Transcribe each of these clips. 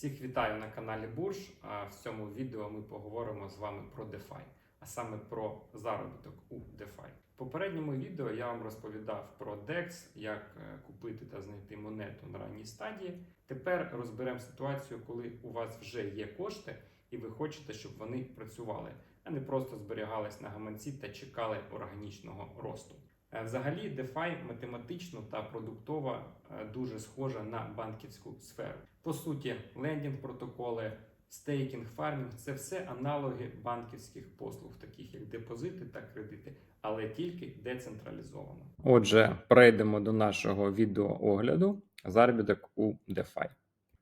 Всіх вітаю на каналі Бурж. В цьому відео ми поговоримо з вами про DeFi, а саме про заробіток у DeFi. В попередньому відео я вам розповідав про DEX, як е, купити та знайти монету на ранній стадії. Тепер розберемо ситуацію, коли у вас вже є кошти, і ви хочете, щоб вони працювали, а не просто зберігались на гаманці та чекали органічного росту. Е, Взагалі, DeFi математично та продуктово е, дуже схожа на банківську сферу. По суті, лендінг протоколи, стейкінг, фармінг це все аналоги банківських послуг, таких як депозити та кредити, але тільки децентралізовано. Отже, перейдемо до нашого відеоогляду заробіток у DeFi.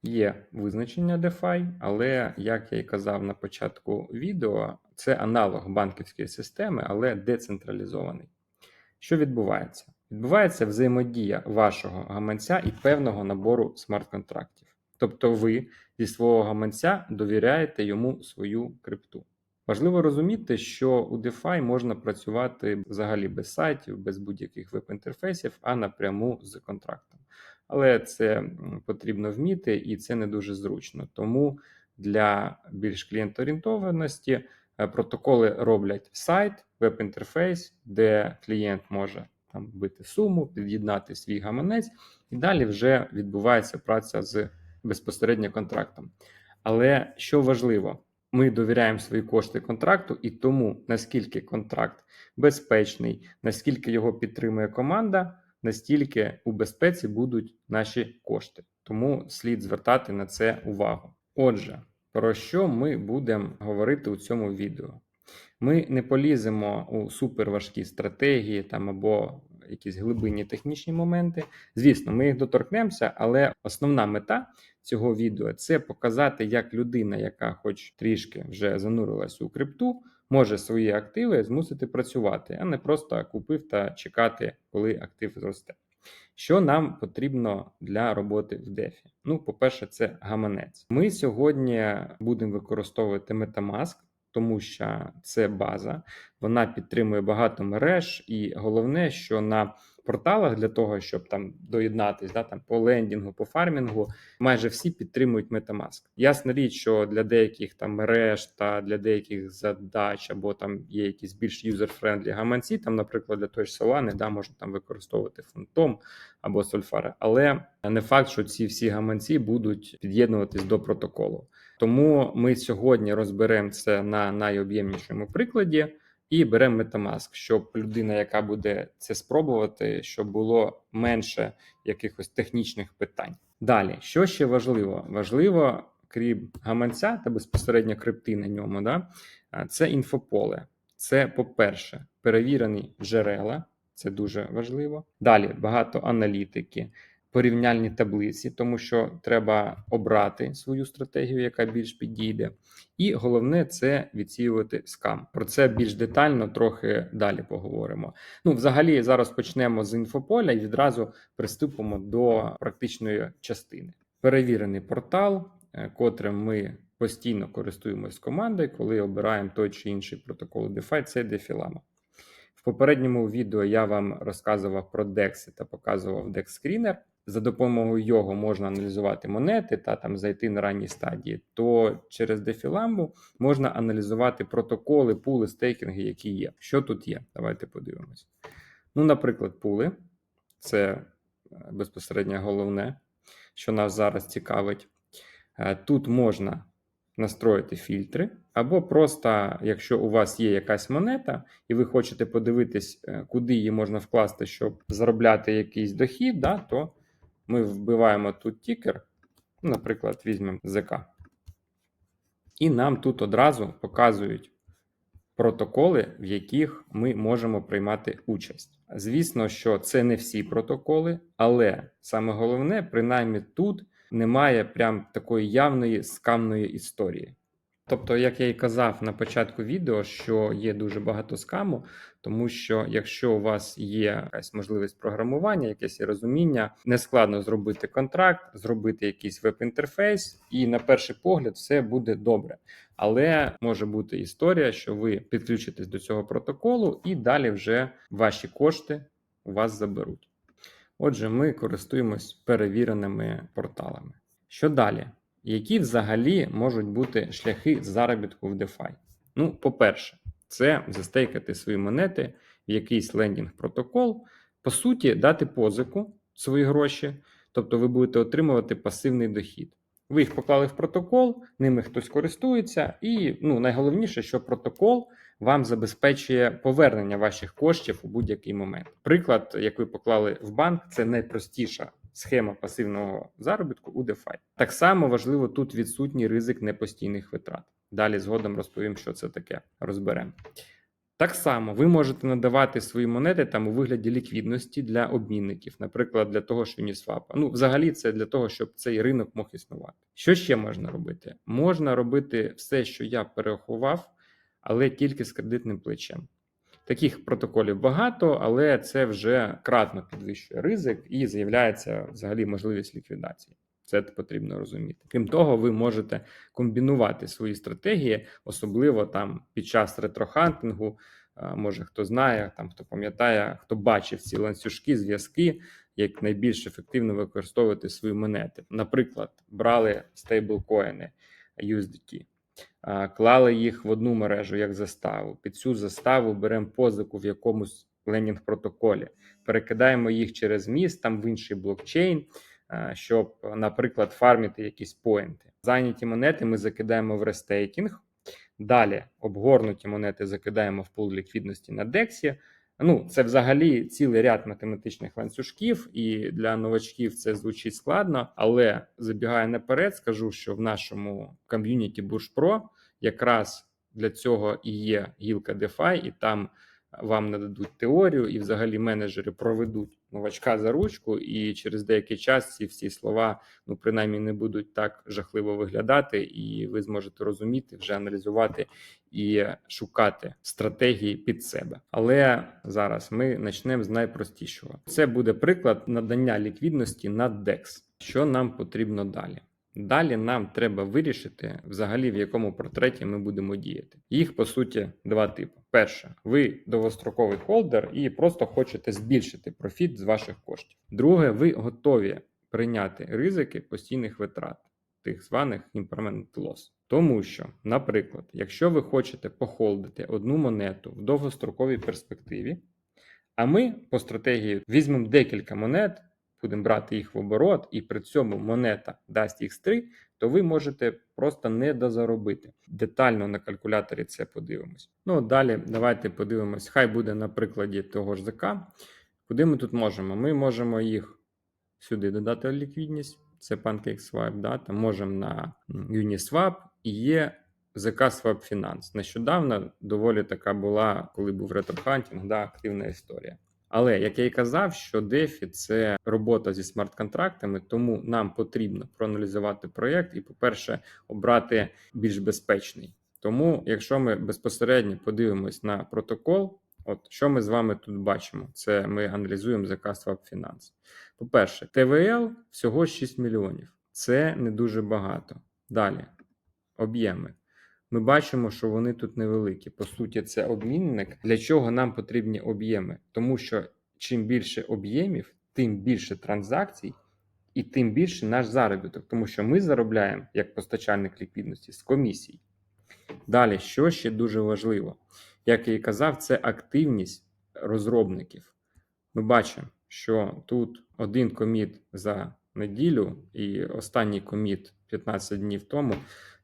Є визначення DeFi, але як я і казав на початку відео, це аналог банківської системи, але децентралізований. Що відбувається? Відбувається взаємодія вашого гаманця і певного набору смарт-контрактів. Тобто ви зі свого гаманця довіряєте йому свою крипту. Важливо розуміти, що у DeFi можна працювати взагалі без сайтів, без будь-яких веб-інтерфейсів, а напряму з контрактом. Але це потрібно вміти і це не дуже зручно. Тому для більш клієнтоорієнтованості е, протоколи роблять сайт, веб-інтерфейс, де клієнт може там вбити суму, під'єднати свій гаманець, і далі вже відбувається праця з безпосередньо контрактом. Але що важливо, ми довіряємо свої кошти контракту, і тому наскільки контракт безпечний, наскільки його підтримує команда, настільки у безпеці будуть наші кошти. Тому слід звертати на це увагу. Отже, про що ми будемо говорити у цьому відео? Ми не поліземо у суперважкі стратегії там або якісь глибинні технічні моменти. Звісно, ми їх доторкнемося, але основна мета цього відео це показати, як людина, яка хоч трішки вже занурилась у крипту, може свої активи змусити працювати, а не просто купив та чекати, коли актив зросте. Що нам потрібно для роботи в DeFi? Ну, по-перше, це гаманець. Ми сьогодні будемо використовувати MetaMask, тому що це база, вона підтримує багато мереж, і головне, що на порталах для того, щоб там доєднатись, да, там по лендінгу, по фармінгу, майже всі підтримують MetaMask. Ясна річ, що для деяких там мереж та для деяких задач, або там є якісь більш юзер-френдлі гаманці, там, наприклад, для той ж Solana, да, можна там використовувати фантом або Сольфари. Але не факт, що ці всі гаманці будуть під'єднуватись до протоколу. Тому ми сьогодні розберемо це на найоб'ємнішому прикладі і беремо MetaMask, щоб людина, яка буде це спробувати, щоб було менше якихось технічних питань. Далі, що ще важливо? Важливо, крім гаманця та безпосередньо крипти на ньому, да, це інфополе. Це, по-перше, перевірені джерела, це дуже важливо. Далі багато аналітики, порівняльні таблиці, тому що треба обрати свою стратегію, яка більш підійде. І головне це відсіювати скам. Про це більш детально трохи далі поговоримо. Ну, взагалі, зараз почнемо з інфополя і відразу приступимо до практичної частини. Перевірений портал, е, котрим ми постійно користуємось командою, коли обираємо той чи інший протокол DeFi, це DeFi В попередньому відео я вам розказував про DEX та показував DEX Screener. За допомогою його можна аналізувати монети та там зайти на ранній стадії. То через DeFi можна аналізувати протоколи, пули, стейкінги, які є. Що тут є? Давайте подивимось. Ну, наприклад, пули це е, безпосередньо головне, що нас зараз цікавить. Е, Тут можна настроїти фільтри, або просто, якщо у вас є якась монета, і ви хочете подивитись, е, куди її можна вкласти, щоб заробляти якийсь дохід, да, то ми вбиваємо тут тікер, наприклад, візьмемо ЗК. І нам тут одразу показують протоколи, в яких ми можемо приймати участь. Звісно, що це не всі протоколи, але саме головне, принаймні тут немає прям такої явної скамної історії. Тобто, як я і казав на початку відео, що є дуже багато скаму, тому що якщо у вас є якась можливість програмування, якесь розуміння, не складно зробити контракт, зробити якийсь веб-інтерфейс, і на перший погляд все буде добре. Але може бути історія, що ви підключитесь до цього протоколу, і далі вже ваші кошти у вас заберуть. Отже, ми користуємось перевіреними порталами. Що далі? Які взагалі можуть бути шляхи заробітку в DeFi? Ну, по-перше, це застейкати свої монети в якийсь лендінг протокол, по суті, дати позику свої гроші, тобто ви будете отримувати пасивний дохід. Ви їх поклали в протокол, ними хтось користується, і ну, найголовніше, що протокол вам забезпечує повернення ваших коштів у будь-який момент. Приклад, як ви поклали в банк, це найпростіша схема пасивного заробітку у DeFi. Так само важливо тут відсутній ризик непостійних витрат. Далі згодом розповім, що це таке. Розберемо. Так само ви можете надавати свої монети там у вигляді ліквідності для обмінників, наприклад, для того ж Uniswap. Ну, взагалі, це для того, щоб цей ринок мог існувати. Що ще можна робити? Можна робити все, що я перерахував, але тільки з кредитним плечем. Таких протоколів багато, але це вже кратно підвищує ризик і з'являється взагалі можливість ліквідації. Це потрібно розуміти. Крім того, ви можете комбінувати свої стратегії, особливо там під час ретрохантингу. Може, хто знає, там хто пам'ятає, хто бачив ці ланцюжки, зв'язки, як найбільш ефективно використовувати свої монети. Наприклад, брали стейблкоїни USDT, клали їх в одну мережу як заставу. Під цю заставу беремо позику в якомусь ленінг протоколі, перекидаємо їх через міст там в інший блокчейн. Щоб, наприклад, фармити якісь поінти. Зайняті монети ми закидаємо в рестейкінг. Далі обгорнуті монети закидаємо в пул ліквідності на Дексі. Ну, це взагалі цілий ряд математичних ланцюжків, і для новачків це звучить складно. Але забігаю наперед, скажу, що в нашому ком'юніті Pro якраз для цього і є гілка DeFi, і там вам нададуть теорію, і взагалі менеджери проведуть новачка за ручку, і через деякий час ці всі слова, ну принаймні, не будуть так жахливо виглядати, і ви зможете розуміти, вже аналізувати і шукати стратегії під себе. Але зараз ми почнемо з найпростішого. Це буде приклад надання ліквідності на DEX. Що нам потрібно далі? Далі нам треба вирішити, взагалі в якому портреті ми будемо діяти. Їх по суті два типи: перше, ви довгостроковий холдер і просто хочете збільшити профіт з ваших коштів. Друге, ви готові прийняти ризики постійних витрат, тих званих impermanent loss. Тому що, наприклад, якщо ви хочете похолдити одну монету в довгостроковій перспективі, а ми по стратегії візьмемо декілька монет будемо брати їх в оборот, і при цьому монета дасть X3, то ви можете просто не дозаробити. Детально на калькуляторі це подивимось. Ну, далі давайте подивимось. Хай буде на прикладі того ж ЗК. Куди ми тут можемо? Ми можемо їх сюди додати ліквідність. Це PancakeSwap, да? Там можемо на Uniswap і є ZK Swap Finance. Нещодавно доволі така була, коли був ретрохантінг, да, активна історія. Але як я і казав, що DeFi – це робота зі смарт-контрактами, тому нам потрібно проаналізувати проєкт і, по-перше, обрати більш безпечний. Тому, якщо ми безпосередньо подивимось на протокол, от що ми з вами тут бачимо, це ми аналізуємо Swap Finance. По-перше, ТВЛ всього 6 мільйонів. Це не дуже багато. Далі об'єми. Ми бачимо, що вони тут невеликі. По суті, це обмінник. Для чого нам потрібні об'єми? Тому що чим більше об'ємів, тим більше транзакцій, і тим більше наш заробіток, тому що ми заробляємо як постачальник ліквідності з комісій. Далі, що ще дуже важливо, як я і казав, це активність розробників. Ми бачимо, що тут один коміт за неділю, і останній коміт 15 днів тому.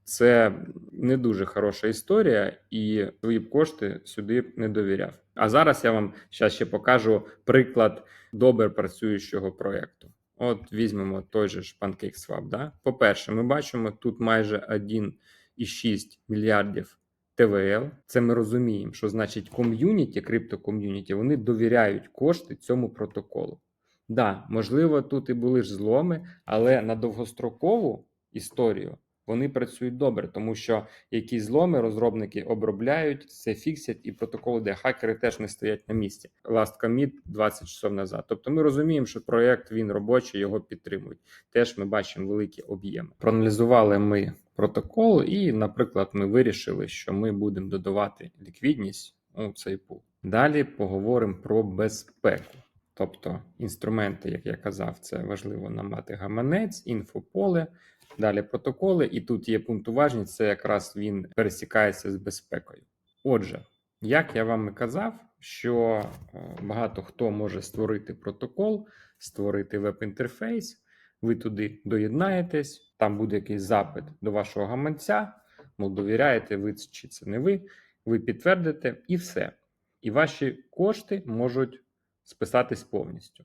Це не дуже хороша історія, і свої б кошти сюди не довіряв. А зараз я вам ще покажу приклад добре працюючого проєкту. От візьмемо той же ж PancakeSwap. Да? По-перше, ми бачимо тут майже 1,6 мільярдів ТВЛ. Це ми розуміємо, що значить ком'юніті, криптоком'юніті, вони довіряють кошти цьому протоколу. Да, можливо, тут і були ж зломи, але на довгострокову історію вони працюють добре, тому що якісь зломи розробники обробляють, це фіксять, і протоколи, де хакери теж не стоять на місці. Last commit 20 часов назад. Тобто ми розуміємо, що проєкт він робочий, його підтримують. Теж ми бачимо великі об'єми. Проаналізували ми протокол, і, наприклад, ми вирішили, що ми будемо додавати ліквідність у цей пул. Далі поговоримо про безпеку. Тобто інструменти, як я казав, це важливо нам мати гаманець, інфополе, Далі протоколи, і тут є пункт уважність, це якраз він пересікається з безпекою. Отже, як я вам і казав, що е, багато хто може створити протокол, створити веб-інтерфейс, ви туди доєднаєтесь, там буде якийсь запит до вашого гаманця, мов довіряєте, ви чи це не ви, ви підтвердите і все. І ваші кошти можуть списатись повністю.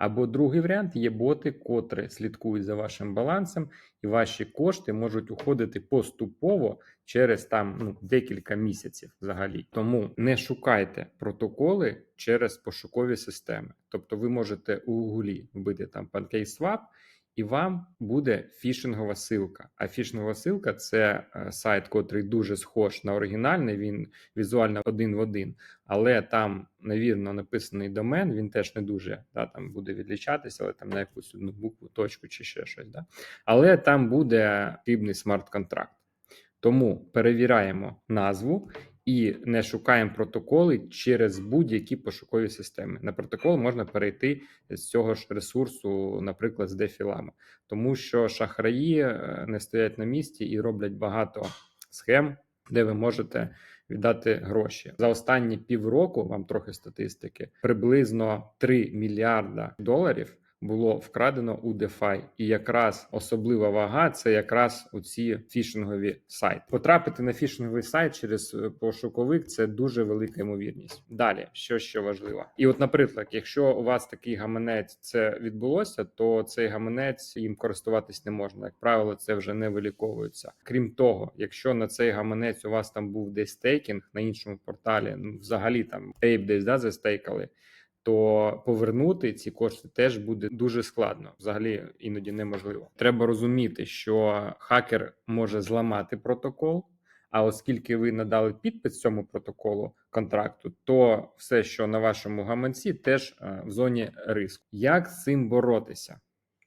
Або другий варіант є боти, котрі слідкують за вашим балансом, і ваші кошти можуть уходити поступово через там ну, декілька місяців взагалі. Тому не шукайте протоколи через пошукові системи. Тобто ви можете у Гуглі вбити там PancakeSwap, і вам буде фішингова силка. А фішингова силка це е, сайт, котрий дуже схож на оригінальний. Він візуально один в один, але там навірно написаний домен. Він теж не дуже да, там буде відлічатися, але там на якусь одну букву, точку чи ще щось. Да? Але там буде потрібний смарт-контракт. Тому перевіряємо назву і не шукаємо протоколи через будь-які пошукові системи. На протокол можна перейти з цього ж ресурсу, наприклад, з дефілами, тому що шахраї е, не стоять на місці і роблять багато схем, де ви можете віддати гроші за останні півроку. Вам трохи статистики приблизно 3 мільярда доларів. Було вкрадено у DeFi. і якраз особлива вага це якраз оці фішингові сайти. Потрапити на фішинговий сайт через е, пошуковик це дуже велика ймовірність. Далі, що ще важливо, і от, наприклад, якщо у вас такий гаманець це відбулося, то цей гаманець їм користуватись не можна. Як правило, це вже не виліковується. Крім того, якщо на цей гаманець у вас там був десь стейкінг на іншому порталі, ну взагалі там ейп десь да застейкали то повернути ці кошти теж буде дуже складно, взагалі іноді неможливо. Треба розуміти, що хакер може зламати протокол. А оскільки ви надали підпис цьому протоколу контракту, то все, що на вашому гаманці, теж е, в зоні риску. Як з цим боротися?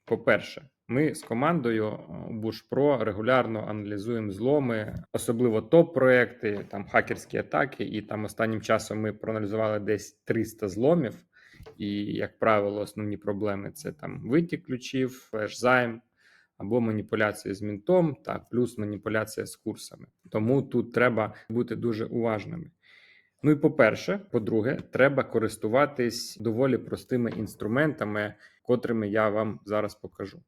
По-перше, ми з командою е, BushPro регулярно аналізуємо зломи, особливо топ-проекти, там хакерські атаки. І там останнім часом ми проаналізували десь 300 зломів. І, як правило, основні проблеми це там витік ключів, флеш-займ або маніпуляція з мінтом, та плюс маніпуляція з курсами. Тому тут треба бути дуже уважними. Ну і по-перше, по-друге, треба користуватись доволі простими інструментами, котрими я вам зараз покажу.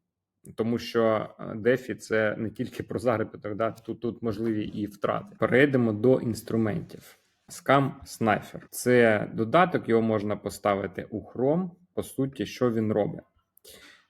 Тому що DeFi – це не тільки про заробіток, да? тут тут можливі і втрати. Перейдемо до інструментів. Scam Sniper. Це додаток, його можна поставити у Chrome. По суті, що він робить?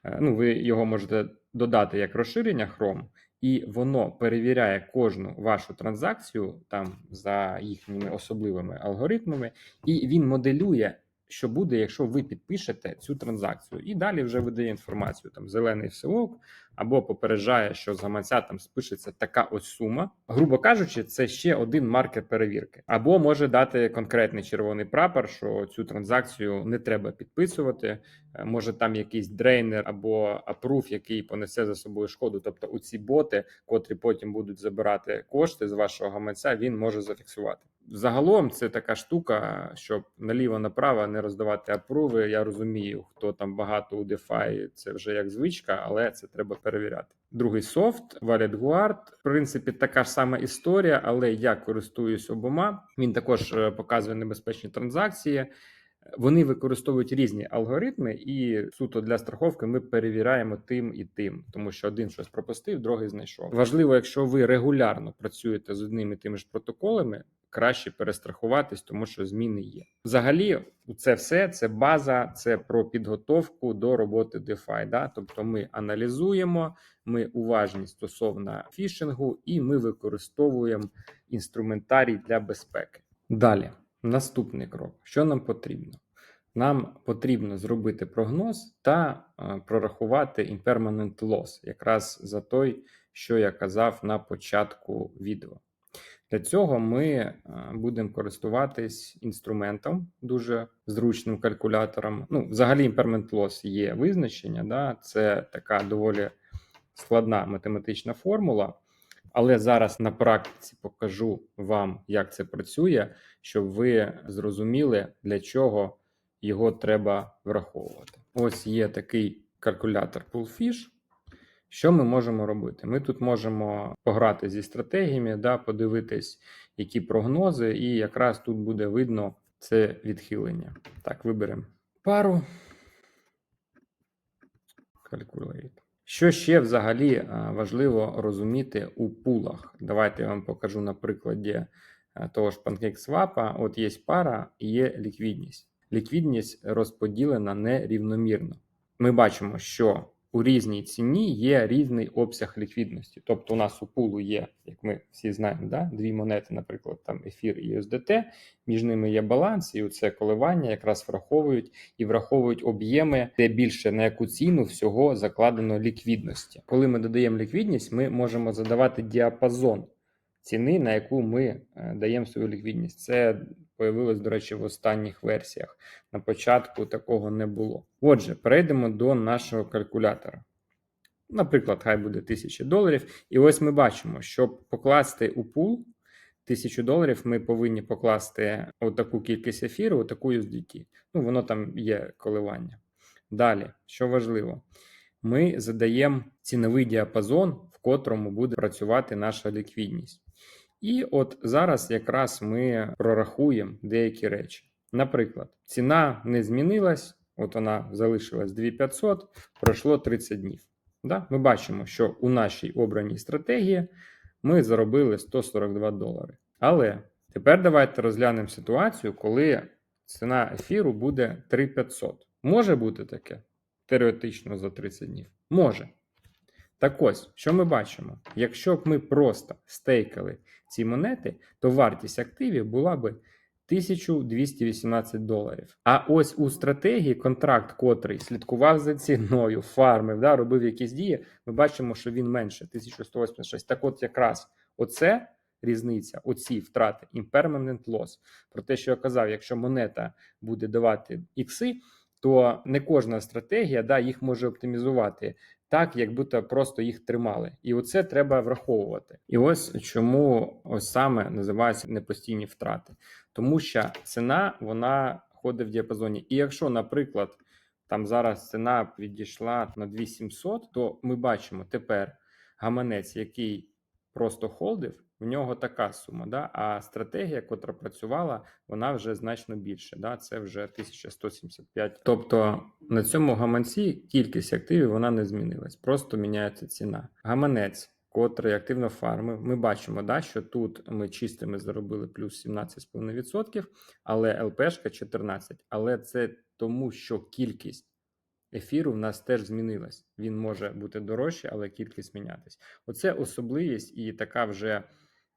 Е, ну, Ви його можете додати як розширення Chrome, і воно перевіряє кожну вашу транзакцію там за їхніми особливими алгоритмами, і він моделює що буде, якщо ви підпишете цю транзакцію, і далі вже видає інформацію там зелений всеок, або попереджає, що з гаманця там спишеться така ось сума. Грубо кажучи, це ще один маркер перевірки, або може дати конкретний червоний прапор, що цю транзакцію не треба підписувати. Е, може там якийсь дрейнер або апруф, який понесе за собою шкоду. Тобто, у ці боти, котрі потім будуть забирати кошти з вашого гаманця, він може зафіксувати. Загалом це така штука, щоб наліво направо не роздавати апруви. Я розумію, хто там багато у DeFi, це вже як звичка, але це треба перевіряти. Другий софт Wallet Guard. В принципі, така ж сама історія, але я користуюсь обома. Він також е, показує небезпечні транзакції. Вони використовують різні алгоритми, і суто для страховки ми перевіряємо тим і тим, тому що один щось пропустив, другий знайшов. Важливо, якщо ви регулярно працюєте з одними і тими ж протоколами, краще перестрахуватись, тому що зміни є. Взагалі, це все це база, це про підготовку до роботи DeFi. Да? Тобто, ми аналізуємо, ми уважні стосовно фішингу, і ми використовуємо інструментарій для безпеки. Далі. Наступний крок: що нам потрібно? Нам потрібно зробити прогноз та е, прорахувати impermanent loss, якраз за той, що я казав на початку відео. Для цього ми е, будемо користуватись інструментом, дуже зручним калькулятором. Ну, взагалі, impermanent loss є визначення, да? це така доволі складна математична формула. Але зараз на практиці покажу вам, як це працює, щоб ви зрозуміли, для чого його треба враховувати. Ось є такий калькулятор Poolfish. Що ми можемо робити? Ми тут можемо пограти зі стратегіями, да, подивитись, які прогнози, і якраз тут буде видно це відхилення. Так, виберемо пару. Calculate. Що ще взагалі важливо розуміти у пулах? Давайте я вам покажу на прикладі того ж PancakeSwap. От є пара і є ліквідність. Ліквідність розподілена нерівномірно. Ми бачимо, що у різній ціні є різний обсяг ліквідності. Тобто, у нас у пулу є, як ми всі знаємо, да? дві монети, наприклад, там ефір і USDT, між ними є баланс, і це коливання якраз враховують і враховують об'єми, де більше на яку ціну всього закладено ліквідності. Коли ми додаємо ліквідність, ми можемо задавати діапазон ціни, на яку ми е, даємо свою ліквідність. Це появилось, до речі, в останніх версіях. На початку такого не було. Отже, перейдемо до нашого калькулятора. Наприклад, хай буде 1000 доларів. І ось ми бачимо, щоб покласти у пул 1000 доларів, ми повинні покласти отаку кількість ефіру, отаку USDT. Ну, воно там є коливання. Далі, що важливо, ми задаємо ціновий діапазон, в котрому буде працювати наша ліквідність. І от зараз якраз ми прорахуємо деякі речі. Наприклад, ціна не змінилась, от вона залишилась 2500, пройшло 30 днів. Да? Ми бачимо, що у нашій обраній стратегії ми заробили 142 долари. Але тепер давайте розглянемо ситуацію, коли ціна ефіру буде 3500. Може бути таке теоретично за 30 днів? Може. Так ось, що ми бачимо? Якщо б ми просто стейкали ці монети, то вартість активів була би 1218 доларів. А ось у стратегії контракт, котрий слідкував за ціною, фармив, да, робив якісь дії, ми бачимо, що він менше 1186. Так от якраз оце різниця, оці втрати, impermanent loss. Про те, що я казав, якщо монета буде давати ікси, то не кожна стратегія да, їх може оптимізувати так, як будто просто їх тримали. І оце треба враховувати. І ось чому ось саме називаються непостійні втрати, тому що ціна вона ходить в діапазоні. І якщо, наприклад, там зараз ціна підійшла на 2700, то ми бачимо тепер гаманець, який просто холдив. В нього така сума, да? а стратегія, котра працювала, вона вже значно більше. Да? Це вже 1175. Тобто на цьому гаманці кількість активів вона не змінилась, просто міняється ціна. Гаманець, котрий активно фармив, ми бачимо, да, що тут ми чистими заробили плюс 17,5%, але ЛПшка 14%. Але це тому, що кількість. Ефіру в нас теж змінилась. Він може бути дорожче, але кількість мінятись. Оце особливість і така вже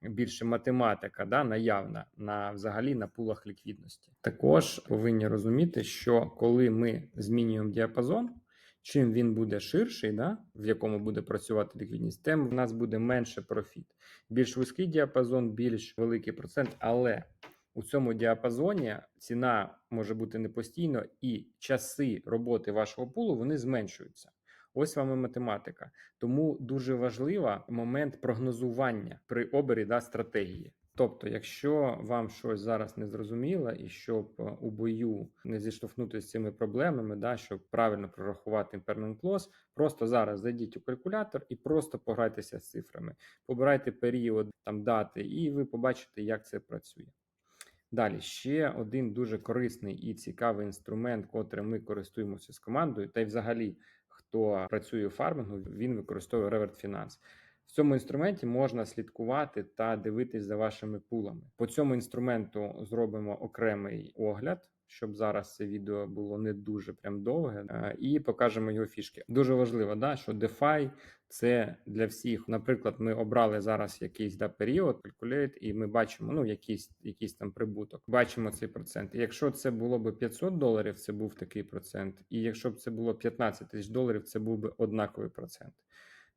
більше математика, да, наявна на взагалі на пулах ліквідності. Також повинні розуміти, що коли ми змінюємо діапазон, чим він буде ширший, да, в якому буде працювати ліквідність, тим в нас буде менше профіт. Більш вузький діапазон, більш великий процент, але у цьому діапазоні ціна може бути не постійно, і часи роботи вашого пулу вони зменшуються. Ось вам і математика. Тому дуже важливий момент прогнозування при обері да, стратегії. Тобто, якщо вам щось зараз не зрозуміло, і щоб е, у бою не зіштовхнутися з цими проблемами, да, щоб правильно прорахувати impairment loss, просто зараз зайдіть у калькулятор і просто пограйтеся з цифрами, побирайте період там дати, і ви побачите, як це працює. Далі ще один дуже корисний і цікавий інструмент, котрим ми користуємося з командою, та й взагалі хто працює у фармингу, він використовує Revert Finance. В цьому інструменті можна слідкувати та дивитись за вашими пулами. По цьому інструменту зробимо окремий огляд, щоб зараз це відео було не дуже прям довге, е, і покажемо його фішки. Дуже важливо, да, що DeFi це для всіх. Наприклад, ми обрали зараз якийсь да, період, calculate, і ми бачимо ну, якийсь якийсь там прибуток. Бачимо цей процент. І якщо це було б 500 доларів, це був такий процент. І якщо б це було 15 тисяч доларів, це був би однаковий процент.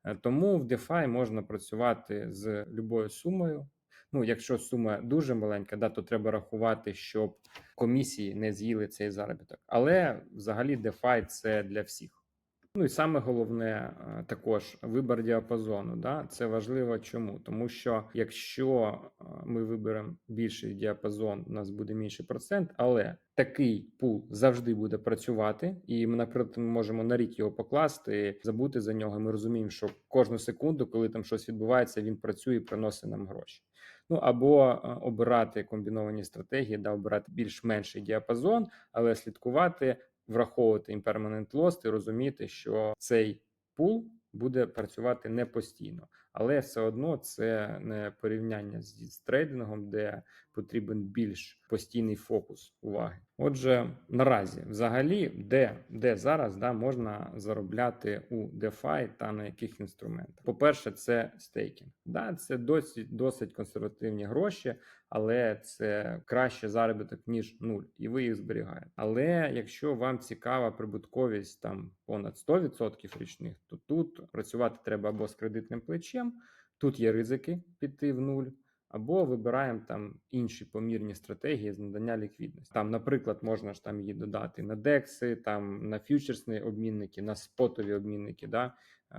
Е, тому в DeFi можна працювати з любою сумою. Ну, якщо сума дуже маленька, да, то треба рахувати, щоб комісії не з'їли цей заробіток. Але взагалі DeFi це для всіх. Ну і саме головне е, також вибір діапазону. Да? Це важливо чому? Тому що якщо е, ми виберемо більший діапазон, у нас буде менший процент, але такий пул завжди буде працювати, і ми, наприклад, ми можемо на рік його покласти, забути за нього. Ми розуміємо, що кожну секунду, коли там щось відбувається, він працює і приносить нам гроші. Ну або е, обирати комбіновані стратегії, да, обирати більш менший діапазон, але слідкувати, враховувати impermanent loss і розуміти, що цей пул буде працювати не постійно, але все одно це не порівняння з, з трейдингом, де потрібен більш постійний фокус уваги. Отже, наразі, взагалі, де, де зараз да, можна заробляти у DeFi та на яких інструментах? По-перше, це стейкінг. Да, це досить досить консервативні гроші, але це краще заробіток ніж нуль, і ви їх зберігаєте. Але якщо вам цікава прибутковість там понад 100% річних, то тут працювати треба або з кредитним плечем. Тут є ризики піти в нуль, або вибираємо там інші помірні стратегії з надання ліквідності. Там, наприклад, можна ж там її додати на декси, там на фьючерсні обмінники, на спотові обмінники, да,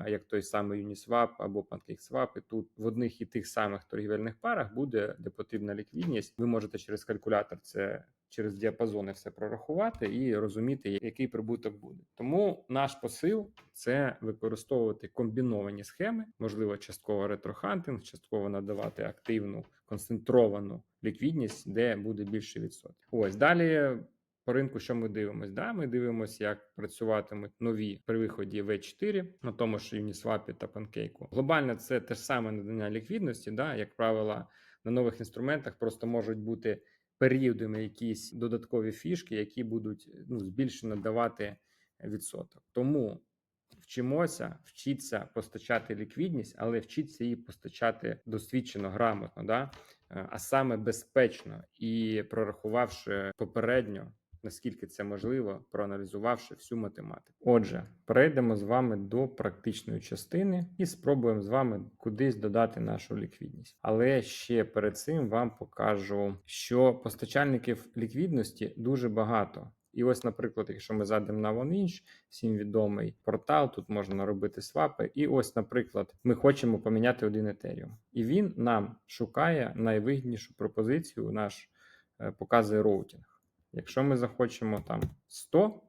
як той самий Uniswap або PancakeSwap. І тут в одних і тих самих торгівельних парах буде, де потрібна ліквідність. Ви можете через калькулятор це через діапазони все прорахувати і розуміти, який прибуток буде. Тому наш посил це використовувати комбіновані схеми, можливо, частково ретрохантинг, частково надавати активну концентровану ліквідність, де буде більше відсотків. Ось далі. По ринку, що ми дивимося? Да, ми дивимося, як працюватимуть нові при виході V4 на тому ж Uniswap та Pancake. Глобально це те ж саме надання ліквідності. Да, як правило, на нових інструментах просто можуть бути періодами якісь додаткові фішки, які будуть ну, збільшено давати відсоток. Тому вчимося, вчіться постачати ліквідність, але вчіться її постачати досвідчено, грамотно, да? Е, а саме безпечно і прорахувавши попередньо. Наскільки це можливо, проаналізувавши всю математику. Отже, перейдемо з вами до практичної частини і спробуємо з вами кудись додати нашу ліквідність. Але ще перед цим вам покажу, що постачальників ліквідності дуже багато. І ось, наприклад, якщо ми зайдемо на OneInch, всім відомий портал, тут можна робити свапи. І ось, наприклад, ми хочемо поміняти один Ethereum. І він нам шукає найвигіднішу пропозицію, наш е, показує роутінг. Якщо ми захочемо там 100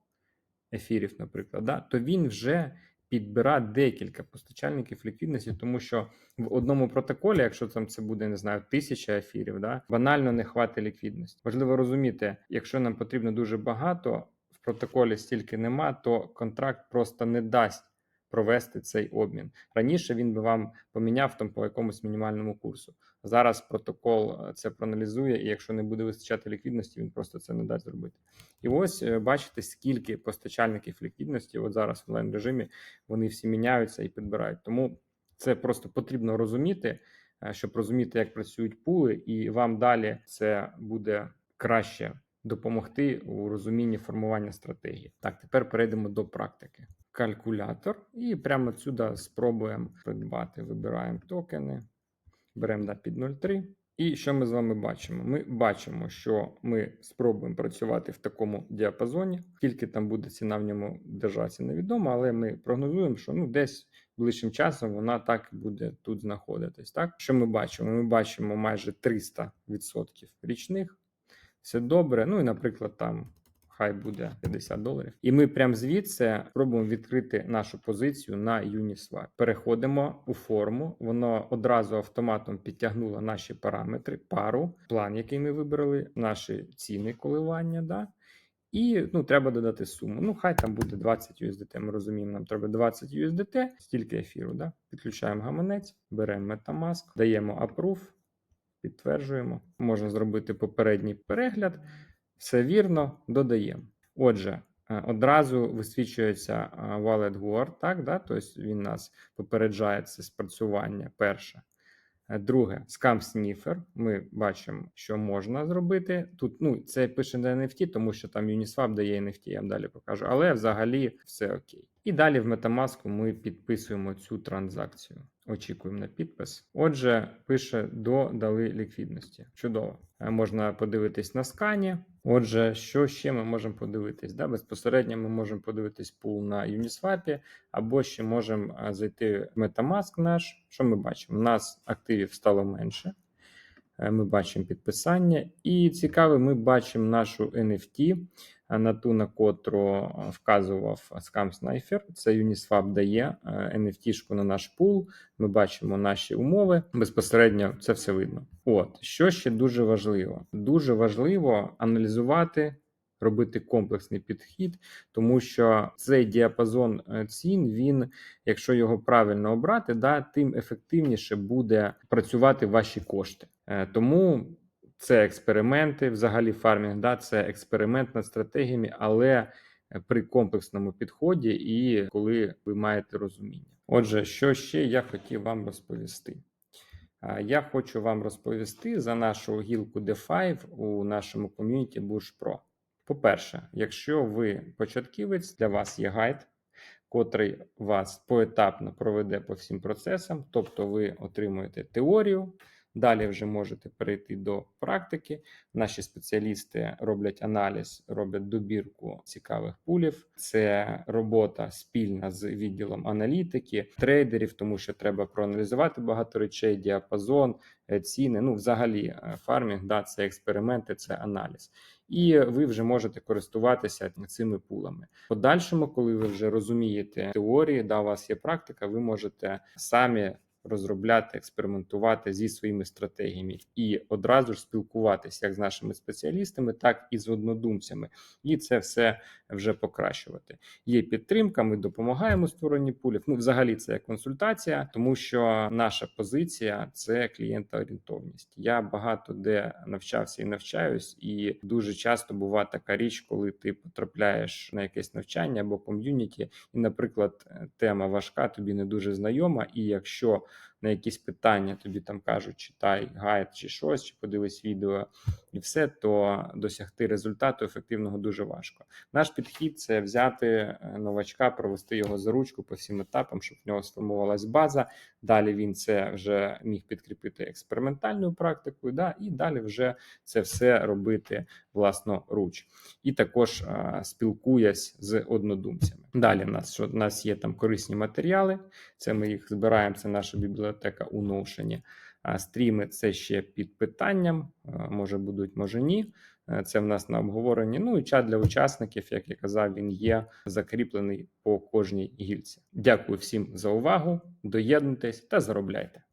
ефірів, наприклад, да, то він вже підбирає декілька постачальників ліквідності, тому що в одному протоколі, якщо там це буде, не знаю, тисяча ефірів, да, банально не хватить ліквідності. Важливо розуміти, якщо нам потрібно дуже багато, в протоколі стільки нема, то контракт просто не дасть. Провести цей обмін раніше він би вам поміняв там по якомусь мінімальному курсу. Зараз протокол е, це проаналізує, і якщо не буде вистачати ліквідності, він просто це не дасть зробити. І ось е, бачите, скільки постачальників ліквідності, от зараз в онлайн режимі вони всі міняються і підбирають. Тому це просто потрібно розуміти, е, щоб розуміти, як працюють пули, і вам далі це буде краще допомогти у розумінні формування стратегії. Так, тепер перейдемо до практики. Калькулятор, і прямо сюди спробуємо придбати. Вибираємо токени, беремо да, під 0,3. І що ми з вами бачимо? Ми бачимо, що ми спробуємо працювати в такому діапазоні. Скільки там буде ціна в ньому держатися, невідомо, але ми прогнозуємо, що ну десь ближчим часом вона так і буде тут знаходитись. Так, що ми бачимо? Ми бачимо майже 300% річних. Все добре. Ну і, наприклад, там хай буде 50 доларів. І ми прямо звідси спробуємо відкрити нашу позицію на Uniswap. Переходимо у форму. Воно одразу автоматом підтягнуло наші параметри, пару, план, який ми вибрали, наші ціни коливання. Да? І ну, треба додати суму. Ну, хай там буде 20 USDT. Ми розуміємо, нам треба 20 USDT, стільки ефіру. Да? Підключаємо гаманець, беремо Metamask, даємо Approve, підтверджуємо. Можна зробити попередній перегляд. Все вірно, додаємо. Отже, е, одразу висвічується е, Wallet Guard, так, да? тобто він нас попереджає це спрацювання перше. Е, Друге, Scam Sniffer. Ми бачимо, що можна зробити. Тут ну, це пише не NFT, тому що там Uniswap дає NFT, я вам далі покажу. Але взагалі все окей. І далі в Metamask ми підписуємо цю транзакцію. Очікуємо на підпис. Отже, пише додали ліквідності. Чудово. Е, Можна подивитись на скані. Отже, що ще ми можемо подивитись? Да? Безпосередньо ми можемо подивитись пул на Uniswap, або ще можемо е, зайти в Metamask наш. Що ми бачимо? У нас активів стало менше. Е, Ми бачимо підписання. І цікаво, ми бачимо нашу NFT, на ту, на котру вказував Scam Sniper. Це Uniswap дає NFT-шку на наш пул. Ми бачимо наші умови. Безпосередньо це все видно. От що ще дуже важливо: дуже важливо аналізувати. Робити комплексний підхід, тому що цей діапазон е, цін, він, якщо його правильно обрати, да, тим ефективніше буде працювати ваші кошти. Е, Тому це експерименти, взагалі фармінг, да, це експеримент над стратегіями, але е, при комплексному підході і коли ви маєте розуміння. Отже, що ще я хотів вам розповісти? Я хочу вам розповісти за нашу гілку D5 у нашому ком'юніті Bush Pro. По-перше, якщо ви початківець, для вас є гайд, котрий вас поетапно проведе по всім процесам, тобто ви отримуєте теорію, далі вже можете перейти до практики. Наші спеціалісти роблять аналіз, роблять добірку цікавих пулів. Це робота спільна з відділом аналітики, трейдерів, тому що треба проаналізувати багато речей, діапазон, е, ціни. Ну, взагалі, е, фармінг, да, це експерименти, це аналіз. І ви вже можете користуватися цими пулами. Подальшому, коли ви вже розумієте теорії, да, у вас є практика, ви можете самі розробляти, експериментувати зі своїми стратегіями і одразу ж спілкуватися як з нашими спеціалістами, так і з однодумцями, і це все вже покращувати. Є підтримка, ми допомагаємо створенні пулів. Ну, взагалі, це консультація, тому що наша позиція це клієнтоорієнтовність. Я багато де навчався і навчаюсь, і дуже часто буває така річ, коли ти потрапляєш на якесь навчання або ком'юніті, і, наприклад, тема важка, тобі не дуже знайома, і якщо на якісь питання тобі там кажуть, читай гайд чи щось, чи подивись відео, і все, то досягти результату ефективного дуже важко. Наш підхід це взяти е, новачка, провести його за ручку по всім етапам, щоб в нього сформувалась база. Далі він це вже міг підкріпити експериментальною практикою, да, і далі вже це все робити власноруч. І також а, спілкуясь з однодумцями. Далі в нас що в нас є там корисні матеріали. Це ми їх збираємо. Це наша бібліотека у Notion. А стріми це ще під питанням. Може будуть, може ні. Е, Це в нас на обговоренні. Ну і чат для учасників, як я казав, він є закріплений по кожній гільці. Дякую всім за увагу. Доєднуйтесь та заробляйте.